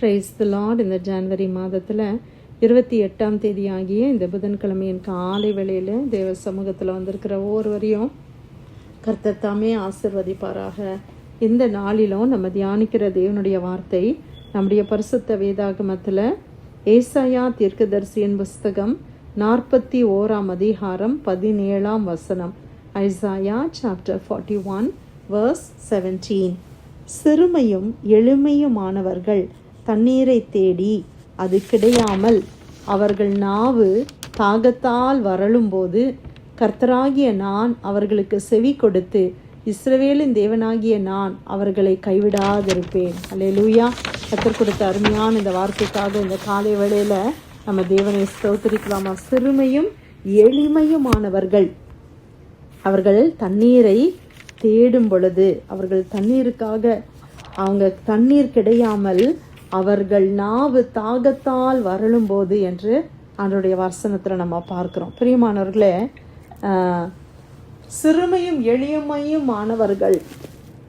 Praise the lord இந்த ஜனவரி மாதத்தில் இருபத்தி எட்டாம் தேதி ஆகிய இந்த புதன்கிழமையின் காலை வேளையில் தேவ சமூகத்தில் வந்திருக்கிற ஒவ்வொருவரையும் கர்த்தர் தாமே ஆசிர்வதிப்பாராக. இந்த நாளிலும் நம்ம தியானிக்கிற தேவனுடைய வார்த்தை நம்முடைய பரிசுத்த வேதாகமத்தில் ஏசாயா தீர்க்கதரிசியின் புஸ்தகம் நாற்பத்தி ஓராம் அதிகாரம் பதினேழாம் வசனம். Isaiah chapter forty one verse seventeen சிறுமையும் எளிமையுமானவர்கள் தண்ணீரை தேடி அது கிடையாமல் அவர்கள் நாவு தாகத்தால் வரலும்போது கர்த்தராகிய நான் அவர்களுக்கு செவி கொடுத்து இஸ்ரவேலின் தேவனாகிய நான் அவர்களை கைவிடாதிருப்பேன். அல்லேலூயா கத்தர் கொடுத்த அருமையான இந்த வார்த்தைக்காக இந்த காலை வேளையில் நம்ம தேவனை ஸ்தோத்தரிக்கலாமா? சிறுமையும் எளிமையுமானவர்கள் அவர்கள் தண்ணீரை தேடும் பொழுது அவர்கள் தண்ணீருக்காக அவங்க தண்ணீர் கிடையாமல் அவர்கள் நாவு தாகத்தால் வரலும்போது என்று அதனுடைய வசனத்தில் நம்ம பார்க்குறோம். பிரியமானவர்களே சிறுமையும் எளியமையும் மாணவர்கள்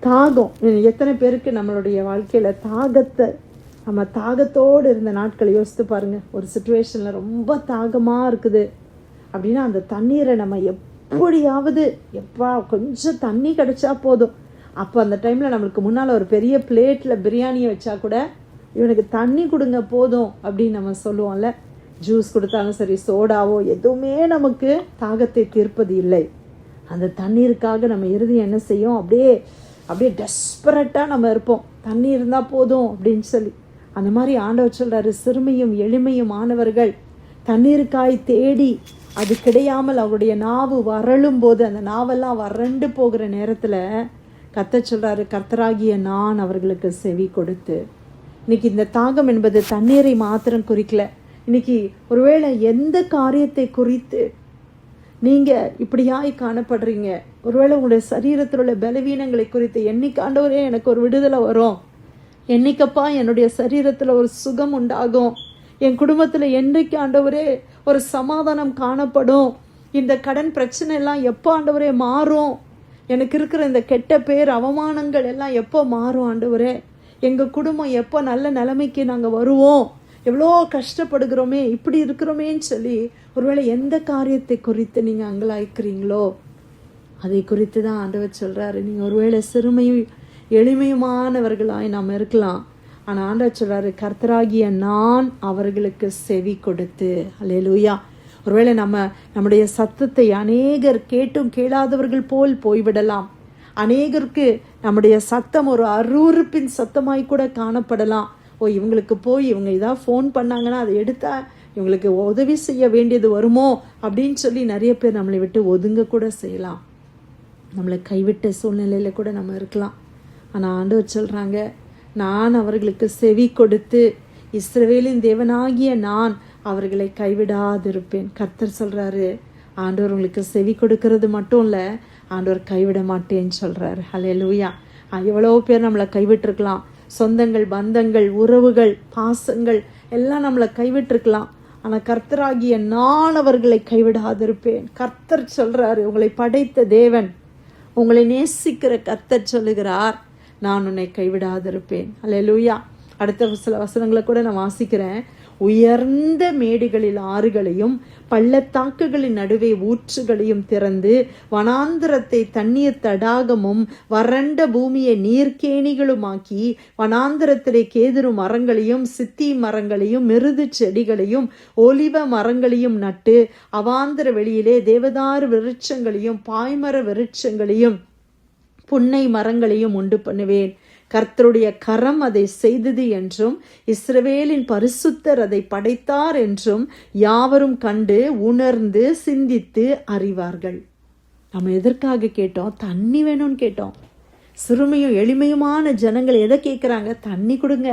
தாகம். எத்தனை பேருக்கு நம்மளுடைய வாழ்க்கையில் தாகத்தை நம்ம தாகத்தோடு இருந்த நாட்களை யோசித்து பாருங்கள் ஒரு சுச்சுவேஷனில் ரொம்ப தாகமாக இருக்குது. அப்படின்னா அந்த தண்ணீரை நம்ம எப்படியாவது எப்பா கொஞ்சம் தண்ணி கிடைச்சா போதும். அப்போ அந்த டைமில் நம்மளுக்கு முன்னால் ஒரு பெரிய பிளேட்டில் பிரியாணியை வச்சா கூட இவனுக்கு தண்ணி கொடுங்க போதும் அப்படின்னு நம்ம சொல்லுவோம்ல. ஜூஸ் கொடுத்தாலும் சரி சோடாவோ எதுவுமே நமக்கு தாகத்தை தீர்ப்பது இல்லை. அந்த தண்ணீருக்காக நம்ம இறுதி என்ன செய்யும்? அப்படியே அப்படியே டெஸ்பரட்டாக நம்ம இருப்போம். தண்ணி இருந்தால் போதும் அப்படின்னு சொல்லி. அந்த மாதிரி ஆண்டவர் சொல்றாரு சிறுமையும் எளிமையும் ஆனவர்கள் தண்ணீருக்காய் தேடி அது கிடையாமல் அவருடைய நாவு வறளும் போது அந்த நாவெல்லாம் வறண்டு போகிற நேரத்தில் கத்த சொல்கிறாரு கர்த்தராகிய நான் அவர்களுக்கு செவி கொடுத்து இன்னைக்கு இந்த தாகம் என்பது தண்ணீரை மாத்திரம் குறிக்கல. இன்னைக்கு ஒருவேளை எந்த காரியத்தை குறித்து நீங்க இப்படியாய் காணப்படுறீங்க? ஒருவேளை உங்களுடைய சரீரத்தில் உள்ள பலவீனங்களை குறித்து என்னைக்காண்டவரே எனக்கு ஒரு விடுதலை வரும். என்னைக்கப்பா என்னுடைய சரீரத்தில் ஒரு சுகம் உண்டாகும். என் குடும்பத்தில் என்னைக்கு ஆண்டவரே ஒரு சமாதானம் காணப்படும்? இந்த கடன் பிரச்சனை எல்லாம் எப்போ ஆண்டவரே மாறும்? எனக்கு இருக்கிற இந்த கெட்ட பேர் அவமானங்கள் எல்லாம் எப்போ மாறும் ஆண்டவரே? எங்கள் குடும்பம் எப்போ நல்ல நிலைமைக்கு நாங்கள் வருவோம்? எவ்வளோ கஷ்டப்படுகிறோமே இப்படி இருக்கிறோமேன்னு சொல்லி ஒருவேளை எந்த காரியத்தை குறித்து நீங்கள் அங்கலாய்க்கிறீங்களோ அதை குறித்து தான் ஆண்டவர் சொல்கிறாரு நீங்கள் ஒருவேளை சிறுமையும் எளிமையுமானவர்களாய் நாம் இருக்கலாம். ஆனால் ஆண்டவர் சொல்கிறாரு கர்த்தராகிய நான் அவர்களுக்கு செவி கொடுத்து. அலையலூயா ஒருவேளை நம்ம நம்முடைய சத்தத்தை அநேகர் கேட்டும் கேளாதவர்கள் போல் போய்விடலாம். அநேகருக்கு நம்முடைய சத்தம் ஒரு அருவறுப்பின் சத்தமாய் கூட காணப்படலாம். ஓ இவங்களுக்கு போய் இவங்க இதாக ஃபோன் பண்ணாங்கன்னா அதை எடுத்தா இவங்களுக்கு உதவி செய்ய வேண்டியது வருமோ? அப்படின்னு சொல்லி நிறைய பேர் நம்மளை விட்டு ஒதுங்க கூட செய்யலாம். நம்மளை கைவிட்ட சூழ்நிலையில் கூட நம்ம இருக்கலாம். ஆனால் ஆண்டவர் சொல்கிறாங்க நான் அவர்களுக்கு செவி கொடுத்து இஸ்ரவேலின் தேவனாகிய நான் அவர்களை கைவிடாதிருப்பேன். கர்த்தர் சொல்கிறாரு ஆண்டவர் உங்களுக்கு செவி கொடுக்கறது மட்டும் இல்லை ஆண்டவர் கைவிட மாட்டேன்னு சொல்கிறாரு ஹலே லூயா எவ்வளோ பேர் நம்மளை கைவிட்டுருக்கலாம். சொந்தங்கள் பந்தங்கள் உறவுகள் பாசங்கள் எல்லாம் நம்மளை கைவிட்டுருக்கலாம். ஆனால் கர்த்தராகிய நான் அவர்களை கைவிடாதிருப்பேன். கர்த்தர் சொல்கிறார் உங்களை படைத்த தேவன் உங்களை நேசிக்கிற கர்த்தர் சொல்லுகிறார் நான் உன்னை கைவிடாதிருப்பேன். அல்லேலூயா அடுத்த சில வசனங்களை கூட நான் வாசிக்கிறேன். உயர்ந்த மேடுகளில் ஆறுகளையும் பள்ளத்தாக்குகளின் நடுவே ஊற்றுகளையும் திறந்து வனாந்திரத்தை தண்ணீர் தடாகமும் வறண்ட பூமியை நீர்க்கேணிகளுமாக்கி வனாந்திரத்திலே கேதுரு மரங்களையும் சித்தி மரங்களையும் மிருது செடிகளையும் ஒலிவ மரங்களையும் நட்டு அவாந்திர வெளியிலே தேவதாரு விருட்சங்களையும் பாய்மர விருட்சங்களையும் புன்னை மரங்களையும் உண்டு பண்ணுவேன். கர்த்தருடைய கரம் அதை செய்தது என்றும் இஸ்ரவேலின் பரிசுத்தர் அதை படைத்தார் என்றும் யாவரும் கண்டு உணர்ந்து சிந்தித்து அறிவார்கள். நம்ம எதற்காக கேட்டோம்? தண்ணி வேணும்னு கேட்டோம். சிறுமையும் எளிமையுமான ஜனங்கள் எதை கேட்குறாங்க? தண்ணி கொடுங்க.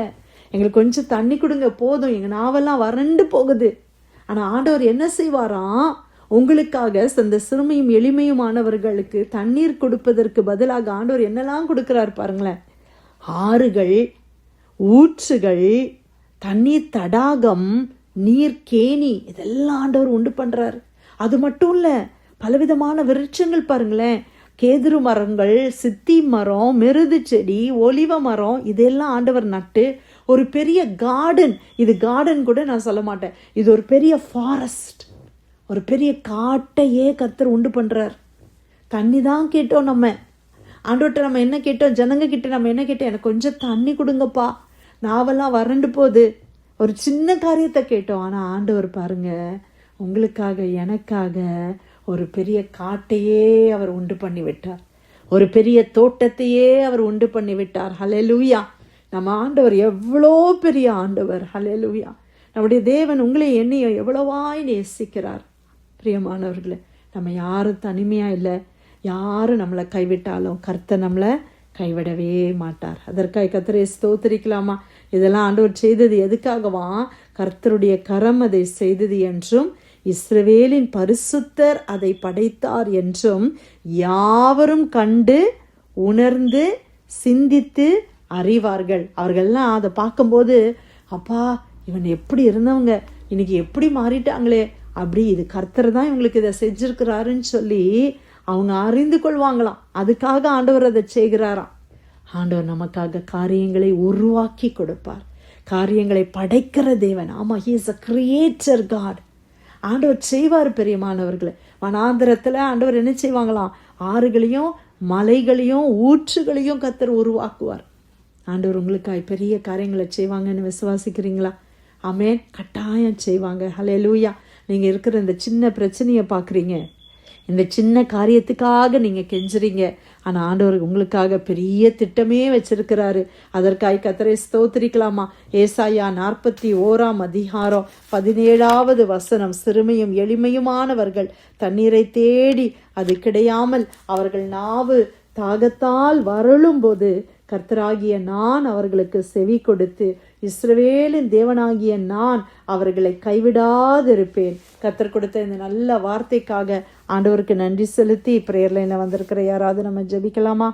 எங்களுக்கு கொஞ்சம் தண்ணி கொடுங்க போதும். எங்கள் நாவெல்லாம் வறண்டு போகுது. ஆனால் ஆண்டவர் என்ன செய்வாராம் உங்களுக்காக அந்த சிறுமையும் எளிமையுமானவர்களுக்கு தண்ணீர் கொடுப்பதற்கு பதிலாக ஆண்டவர் என்னெல்லாம் கொடுக்குறாரு பாருங்களேன். ஆறுகள் ஊற்றுகள் தண்ணீர் தடாகம் நீர் கேணி இதெல்லாம் ஆண்டவர் உண்டு பண்ணுறாரு அது மட்டும் இல்லை பலவிதமான விருட்சங்கள் பாருங்களேன். கேதுரு மரங்கள் சித்தி மரம் மெருது செடி ஒலிவ மரம் இதெல்லாம் ஆண்டவர் நட்டு ஒரு பெரிய கார்டன் இது கார்டன் கூட நான் சொல்ல மாட்டேன். இது ஒரு பெரிய ஃபாரஸ்ட் ஒரு பெரிய காட்டையே கத்தர் உண்டு பண்ணுறார் தண்ணி தான் கேட்டோம் நம்ம. ஆண்டோட்ட நம்ம என்ன கேட்டோம்? ஜனங்க கிட்ட நம்ம என்ன கேட்டோம்? எனக்கு கொஞ்சம் தண்ணி கொடுங்கப்பா. நாவெல்லாம் வறண்டு போகுது. ஒரு சின்ன காரியத்தை கேட்டோம். ஆனால் ஆண்டவர் பாருங்க உங்களுக்காக எனக்காக ஒரு பெரிய காட்டையே அவர் உண்டு பண்ணி விட்டார். ஒரு பெரிய தோட்டத்தையே அவர் உண்டு பண்ணி விட்டார். ஹalleluya நம்ம ஆண்டவர் எவ்வளோ பெரிய ஆண்டவர். ஹalleluya நம்முடைய தேவன் உங்களை எண்ணிய எவ்வளவாய் நேசிக்கிறார். பிரியமானவர்களே நம்ம யாரும் தனிமையாக இல்லை. யார் நம்மளை கைவிட்டாலும் கர்த்தர் நம்மளை கைவிடவே மாட்டார். அதற்காக கர்த்தரை ஸ்தோத்திரிக்கலாமா? இதெல்லாம் ஆண்டவர் செய்தது எதுக்காகவா? கர்த்தருடைய கரம் அதை செய்தது என்றும் இஸ்ரவேலின் பரிசுத்தர் அதை படைத்தார் என்றும் யாவரும் கண்டு உணர்ந்து சிந்தித்து அறிவார்கள். அவர்கள்லாம் அதை பார்க்கும்போது அப்பா இவன் எப்படி இருந்தவங்க? இன்னைக்கு எப்படி மாறிட்டாங்களே? அப்படி இது கர்த்தர் தான் இவங்களுக்கு இதை செஞ்சிருக்கிறாருன்னு சொல்லி அவங்க அறிந்து கொள்வாங்களாம். அதுக்காக ஆண்டவர் அதை செய்கிறாராம். ஆண்டவர் நமக்காக காரியங்களை உருவாக்கி கொடுப்பார். காரியங்களை படைக்கிற தேவன். ஆமாம் he is a creator God ஆண்டவர் செய்வார் பெரியமானவர்களை. வனாந்திரத்தில் ஆண்டவர் என்ன செய்வாங்களாம்? ஆறுகளையும் மலைகளையும் ஊற்றுகளையும் கத்தர் உருவாக்குவார். ஆண்டவர் உங்களுக்காய் பெரிய காரியங்களை செய்வாங்கன்னு விசுவாசிக்கிறீங்களா? ஆமென். கட்டாயம் செய்வாங்க. ஹலே லூயா நீங்கள் இருக்கிற இந்த சின்ன பிரச்சனையை பார்க்குறீங்க. இந்த சின்ன காரியத்துக்காக நீங்கள் கெஞ்சுறீங்க. ஆனால் ஆண்டவர் உங்களுக்காக பெரிய திட்டமே வச்சிருக்கிறாரு. அதற்காய் கத்தரை ஸ்தோத்திரிக்கலாமா? ஏசாயா நாற்பத்தி ஓராம் அதிகாரம் பதினேழாவது வசனம். சிறுமையும் எளிமையுமானவர்கள் தண்ணீரை தேடி அது கிடையாமல் அவர்கள் நாவு தாகத்தால் வரலும்போது கர்த்தராகிய நான் அவர்களுக்கு செவி கொடுத்து இஸ்ரவேலின் தேவனாகிய நான் அவர்களை கைவிடாதிருப்பேன். கத்தர் கொடுத்த இந்த நல்ல வார்த்தைக்காக ஆண்டவருக்கு நன்றி செலுத்தி பிரேயர்ல என்ன வந்திருக்கிற யாராவது நம்ம ஜெபிக்கலாமா?